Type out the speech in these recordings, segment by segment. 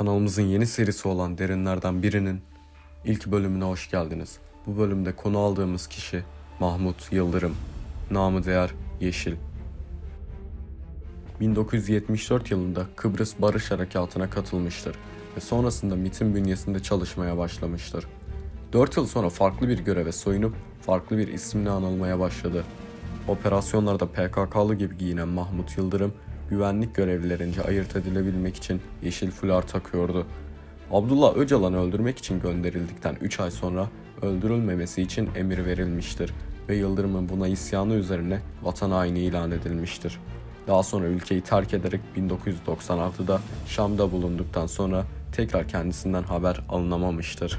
Kanalımızın yeni serisi olan Derinlerden birinin ilk bölümüne hoş geldiniz. Bu bölümde konu aldığımız kişi Mahmut Yıldırım, namı değer Yeşil. 1974 yılında Kıbrıs Barış Harekatı'na katılmıştır ve sonrasında MIT'in bünyesinde çalışmaya başlamıştır. 4 yıl sonra farklı bir göreve soyunup farklı bir isimle anılmaya başladı. Operasyonlarda PKK'lı gibi giyinen Mahmut Yıldırım, güvenlik görevlilerince ayırt edilebilmek için yeşil fular takıyordu. Abdullah Öcalan'ı öldürmek için gönderildikten 3 ay sonra öldürülmemesi için emir verilmiştir ve Yıldırım'ın buna isyanı üzerine vatan haini ilan edilmiştir. Daha sonra ülkeyi terk ederek 1996'da Şam'da bulunduktan sonra tekrar kendisinden haber alınamamıştır.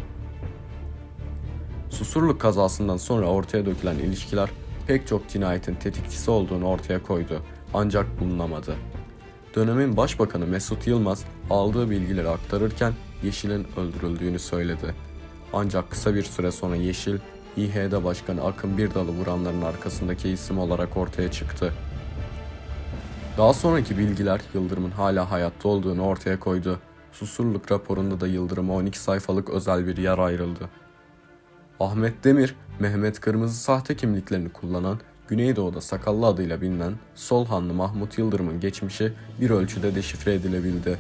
Susurluk kazasından sonra ortaya dökülen ilişkiler pek çok cinayetin tetikçisi olduğunu ortaya koydu ancak bulunamadı. Dönemin başbakanı Mesut Yılmaz aldığı bilgileri aktarırken Yeşil'in öldürüldüğünü söyledi. Ancak kısa bir süre sonra Yeşil, İHD Başkanı Akın Birdal'ı vuranların arkasındaki isim olarak ortaya çıktı. Daha sonraki bilgiler Yıldırım'ın hala hayatta olduğunu ortaya koydu. Susurluk raporunda da Yıldırım'a 12 sayfalık özel bir yer ayrıldı. Ahmet Demir, Mehmet Kırmızı sahte kimliklerini kullanan, Güneydoğu'da Sakallı adıyla bilinen Solhanlı Mahmut Yıldırım'ın geçmişi bir ölçüde deşifre edilebildi.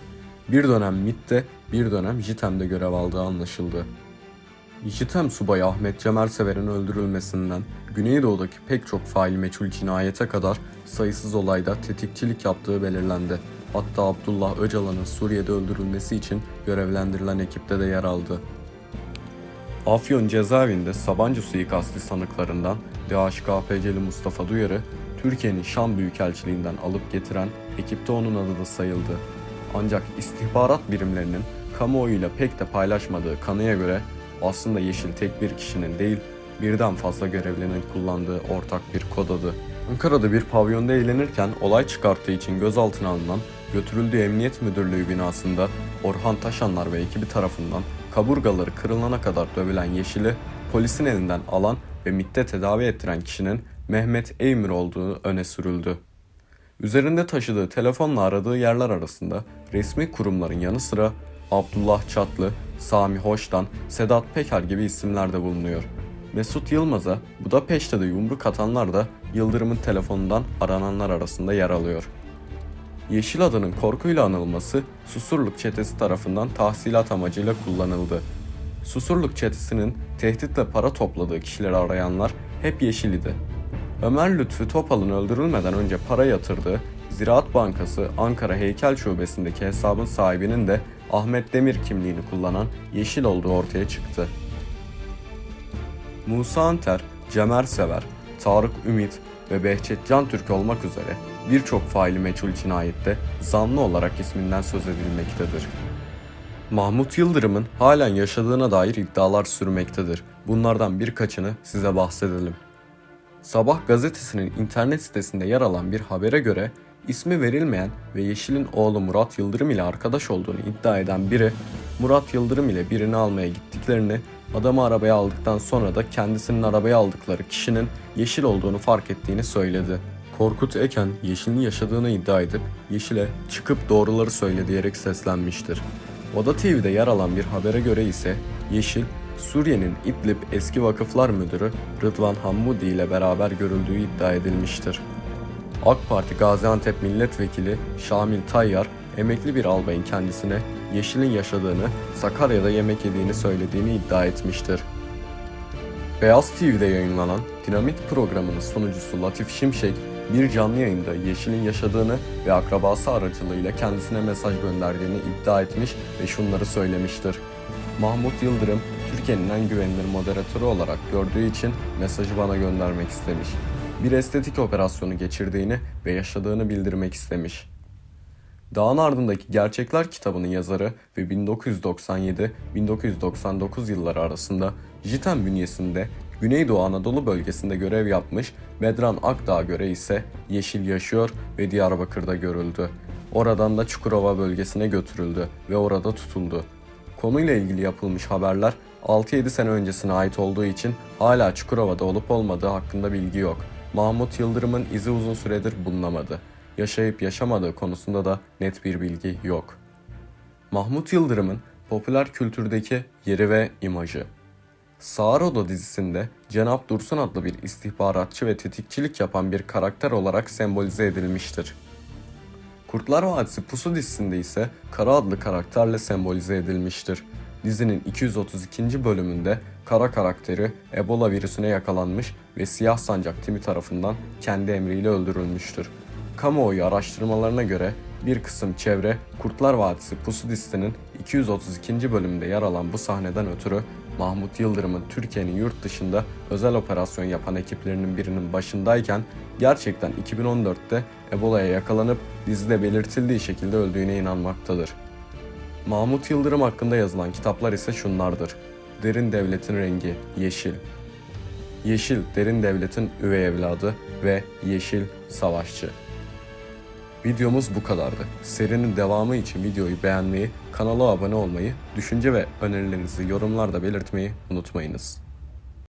Bir dönem MIT'te, bir dönem JITEM'de görev aldığı anlaşıldı. JITEM subayı Ahmet Cemersever'in öldürülmesinden Güneydoğu'daki pek çok fail meçhul cinayete kadar sayısız olayda tetikçilik yaptığı belirlendi. Hatta Abdullah Öcalan'ın Suriye'de öldürülmesi için görevlendirilen ekipte de yer aldı. Afyon cezaevinde Sabancı suikasti sanıklarından DHKPC'li Mustafa Duyar'ı Türkiye'nin Şam Büyükelçiliğinden alıp getiren ekipte onun adı da sayıldı. Ancak istihbarat birimlerinin kamuoyuyla pek de paylaşmadığı kanıya göre aslında Yeşil tek bir kişinin değil birden fazla görevlinin kullandığı ortak bir kod adı. Ankara'da bir pavyonda eğlenirken olay çıkarttığı için gözaltına alınan götürüldüğü Emniyet Müdürlüğü binasında Orhan Taşanlar ve ekibi tarafından kaburgaları kırılana kadar dövülen Yeşil'i polisin elinden alan ve MIT'te tedavi ettiren kişinin Mehmet Eymir olduğu öne sürüldü. Üzerinde taşıdığı telefonla aradığı yerler arasında resmi kurumların yanı sıra Abdullah Çatlı, Sami Hoş'tan, Sedat Peker gibi isimler de bulunuyor. Mesut Yılmaz'a Budapeşte'de yumruk atanlar da Yıldırım'ın telefonundan arananlar arasında yer alıyor. Yeşil adının korkuyla anılması Susurluk çetesi tarafından tahsilat amacıyla kullanıldı. Susurluk çetesinin tehditle para topladığı kişileri arayanlar hep Yeşil idi. Ömer Lütfü Topal'ın öldürülmeden önce para yatırdığı Ziraat Bankası Ankara Heykel Şubesi'ndeki hesabın sahibinin de Ahmet Demir kimliğini kullanan Yeşil olduğu ortaya çıktı. Musa Anter, Cemer Sever, Tarık Ümit ve Behçet Can Türk olmak üzere birçok faili meçhul cinayette zanlı olarak isminden söz edilmektedir. Mahmut Yıldırım'ın halen yaşadığına dair iddialar sürmektedir. Bunlardan birkaçını size bahsedelim. Sabah gazetesinin internet sitesinde yer alan bir habere göre ismi verilmeyen ve Yeşil'in oğlu Murat Yıldırım ile arkadaş olduğunu iddia eden biri Murat Yıldırım ile birini almaya gittiklerini adamı arabaya aldıktan sonra da kendisinin arabaya aldıkları kişinin Yeşil olduğunu fark ettiğini söyledi. Korkut Eken Yeşil'in yaşadığını iddia edip Yeşil'e çıkıp doğruları söyle diyerek seslenmiştir. Oda TV'de yer alan bir habere göre ise Yeşil, Suriye'nin İdlib eski vakıflar müdürü Rıdvan Hammudi ile beraber görüldüğü iddia edilmiştir. AK Parti Gaziantep Milletvekili Şamil Tayyar, emekli bir albayın kendisine Yeşil'in yaşadığını, Sakarya'da yemek yediğini söylediğini iddia etmiştir. Beyaz TV'de yayınlanan Dinamit programının sunucusu Latif Şimşek, bir canlı yayında Yeşil'in yaşadığını ve akrabası aracılığıyla kendisine mesaj gönderdiğini iddia etmiş ve şunları söylemiştir. Mahmut Yıldırım, Türkiye'nin en güvenilir moderatörü olarak gördüğü için mesajı bana göndermek istemiş. Bir estetik operasyonu geçirdiğini ve yaşadığını bildirmek istemiş. Dağın Ardındaki Gerçekler kitabının yazarı ve 1997-1999 yılları arasında JITEM bünyesinde Güneydoğu Anadolu bölgesinde görev yapmış Medran Akdağ'a göre ise Yeşil yaşıyor ve Diyarbakır'da görüldü. Oradan da Çukurova bölgesine götürüldü ve orada tutuldu. Konuyla ilgili yapılmış haberler 6-7 sene öncesine ait olduğu için hala Çukurova'da olup olmadığı hakkında bilgi yok. Mahmut Yıldırım'ın izi uzun süredir bulunamadı. Yaşayıp yaşamadığı konusunda da net bir bilgi yok. Mahmut Yıldırım'ın popüler kültürdeki yeri ve imajı. Sağır Oda dizisinde Cenap Dursun adlı bir istihbaratçı ve tetikçilik yapan bir karakter olarak sembolize edilmiştir. Kurtlar Vadisi Pusu dizisinde ise Kara adlı karakterle sembolize edilmiştir. Dizinin 232. bölümünde Kara karakteri Ebola virüsüne yakalanmış ve Siyah Sancak timi tarafından kendi emriyle öldürülmüştür. Kamuoyu araştırmalarına göre bir kısım çevre Kurtlar Vadisi Pusu dizisinin 232. bölümünde yer alan bu sahneden ötürü Mahmut Yıldırım'ın Türkiye'nin yurt dışında özel operasyon yapan ekiplerinin birinin başındayken gerçekten 2014'te Ebola'ya yakalanıp dizide belirtildiği şekilde öldüğüne inanmaktadır. Mahmut Yıldırım hakkında yazılan kitaplar ise şunlardır. Derin Devletin Rengi, Yeşil. Yeşil, Derin Devletin üvey evladı ve Yeşil, Savaşçı. Videomuz bu kadardı. Serinin devamı için videoyu beğenmeyi, kanala abone olmayı, düşünce ve önerilerinizi yorumlarda belirtmeyi unutmayınız.